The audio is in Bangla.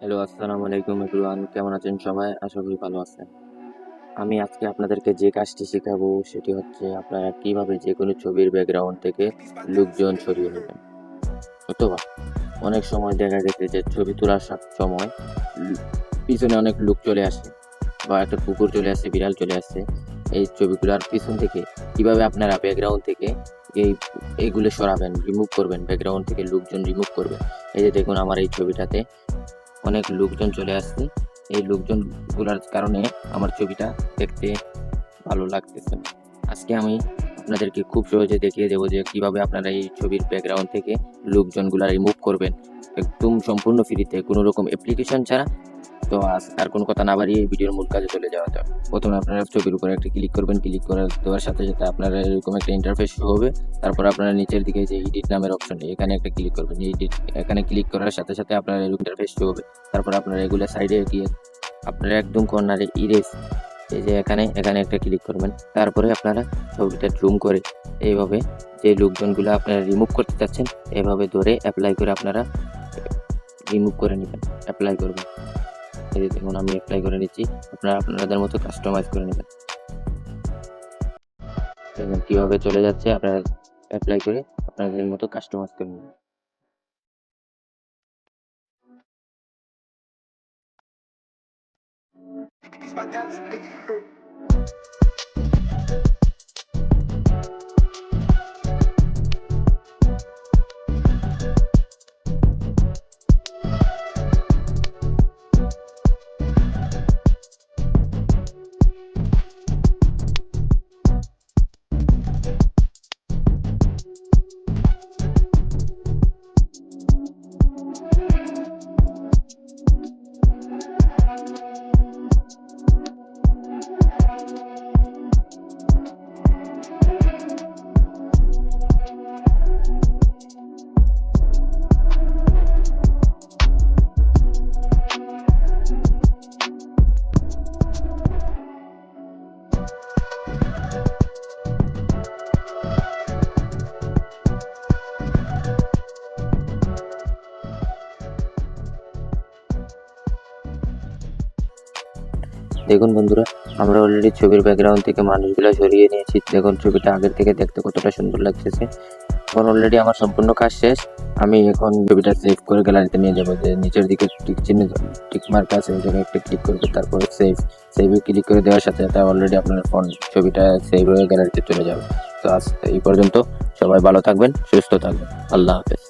হ্যালো আসসালামু আলাইকুম এভরিওয়ান কেমন আছেন সবাই? আশা করি ভালো আছেন। আমি আজকে আপনাদেরকে যে কাজটি শেখাবো, সেটি হচ্ছে আপনারা কীভাবে যে কোনো ছবির ব্যাকগ্রাউন্ড থেকে লোকজন সরিয়ে নেবেন। অথবা অনেক সময় দেখা গেছে যে ছবি তোলার সময় পিছনে অনেক লোক চলে আসে বা একটা কুকুর চলে আসে, বিড়াল চলে আসে। এই ছবিগুলোর পিছন থেকে কীভাবে আপনারা ব্যাকগ্রাউন্ড থেকে এই, এইগুলো সরাবেন রিমুভ করবেন ব্যাকগ্রাউন্ড থেকে লোকজন রিমুভ করবেন। এই যে দেখুন আমার এই ছবিটাতে অনেক লোকজন চলে আসছে এই লোকজনগুলার কারণে আমার ছবিটা দেখতে ভালো লাগতেছে। আজকে আমি আপনাদেরকে খুব সহজে দেখিয়ে দেবো যে কীভাবে আপনারা এই ছবির ব্যাকগ্রাউন্ড থেকে লোকজনগুলো রিমুভ করবেন একদম সম্পূর্ণ ফ্রিতে কোনো রকম অ্যাপ্লিকেশন ছাড়া তো আজ আর কোনো কথা না বাড়িয়ে ভিডিওর মূল কাজে চলে যাওয়া যাক প্রথমে আপনারা ছবির উপরে একটা ক্লিক করবেন ক্লিক করে দেওয়ার সাথে সাথে আপনারা এরকম একটা ইন্টারফেস হবে। তারপর আপনারা নিচের দিকে যে এডিট নামের অপশন এখানে একটা ক্লিক করবেন। এডিট এখানে ক্লিক করার সাথে সাথে আপনার এরকম ইন্টারফেস হবে। তারপর আপনারা এগুলো সাইডে গিয়ে আপনারা একদম কর্নারে ইরেজ এই যে এখানে এখানে একটা ক্লিক করবেন। তারপরে আপনারা ছবিটা জুম করে এইভাবে যে লোকজনগুলো আপনারা রিমুভ করতে চাচ্ছেন, এভাবে ধরে অ্যাপ্লাই করে আপনারা রিমুভ করে নেবেন অ্যাপ্লাই করবেন। এই যে দেখুন, আমি অ্যাপ্লাই করে নিচ্ছি। আপনারা আপনাদের মতো কাস্টমাইজ করে নেবেন। কীভাবে চলে যাচ্ছে, আপনারা অ্যাপ্লাই করে আপনাদের মতো কাস্টমাইজ করে নেবেন। দেখুন বন্ধুরা, আমরা অলরেডি ছবির ব্যাকগ্রাউন্ড থেকে মানুষগুলো সরিয়ে নিয়েছি। দেখুন ছবিটা আগের থেকে দেখতে কতটা সুন্দর লাগতেছে। এখন অলরেডি আমার সম্পূর্ণ কাজ শেষ। আমি এখন ছবিটা সেভ করে গ্যালারিতে নিয়ে যাব। যে নিচের দিকে টিক চিহ্ন টিক মার্ক আছে, ওই জায়গায় একটা ক্লিক করবে, তারপর সেভ সেভে ক্লিক করে দেওয়ার সাথে সাথে অলরেডি আপনার ফোন ছবিটা সেভ হয়ে গ্যালারিতে চলে যাবে। তো আজ এই পর্যন্ত সবাই ভালো থাকবেন, সুস্থ থাকবেন। আল্লাহ হাফেজ।